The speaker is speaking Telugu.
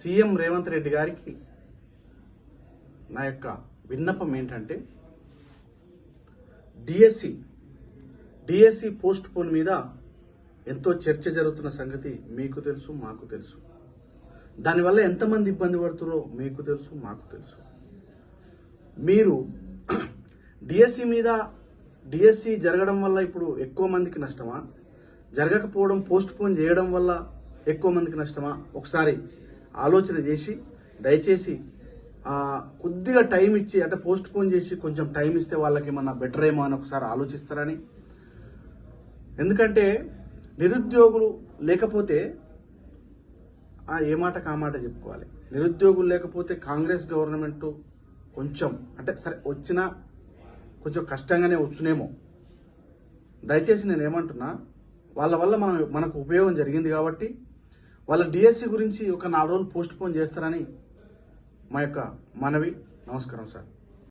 సీఎం రేవంత్ రెడ్డి గారికి నా యొక్క విన్నపం ఏంటంటే డిఎస్సి డిఎస్సి పోస్ట్ పోన్ మీద ఎంతో చర్చ జరుగుతున్న సంగతి మీకు తెలుసు మాకు తెలుసు. దానివల్ల ఎంతమంది ఇబ్బంది పడుతున్నారో మీకు తెలుసు మాకు తెలుసు. మీరు డిఎస్సి మీద డిఎస్సి జరగడం వల్ల ఇప్పుడు ఎక్కువ మందికి నష్టమా? జరగకపోవడం పోస్ట్ పోన్ చేయడం వల్ల ఎక్కువ మందికి నష్టమా? ఒకసారి ఆలోచన చేసి దయచేసి కొద్దిగా టైం ఇచ్చి అంటే పోస్ట్ పోన్ చేసి కొంచెం టైం ఇస్తే వాళ్ళకి ఏమన్నా బెటర్ ఏమో అని ఒకసారి ఆలోచిస్తారని. ఎందుకంటే నిరుద్యోగులు లేకపోతే ఏ మాట కామాట చెప్పుకోవాలి. నిరుద్యోగులు లేకపోతే కాంగ్రెస్ గవర్నమెంట్ కొంచెం అంటే సరే వచ్చినా కొంచెం కష్టంగానే వచ్చునేమో. దయచేసి నేను ఏమంటున్నా వాళ్ళ వల్ల మనం మనకు ఉపయోగం జరిగింది కాబట్టి వాళ్ళ డిఎస్సి గురించి ఒక నాలుగు రోజులు పోస్ట్ పోన్ చేస్తారని మా యొక్క మనవి. నమస్కారం సార్.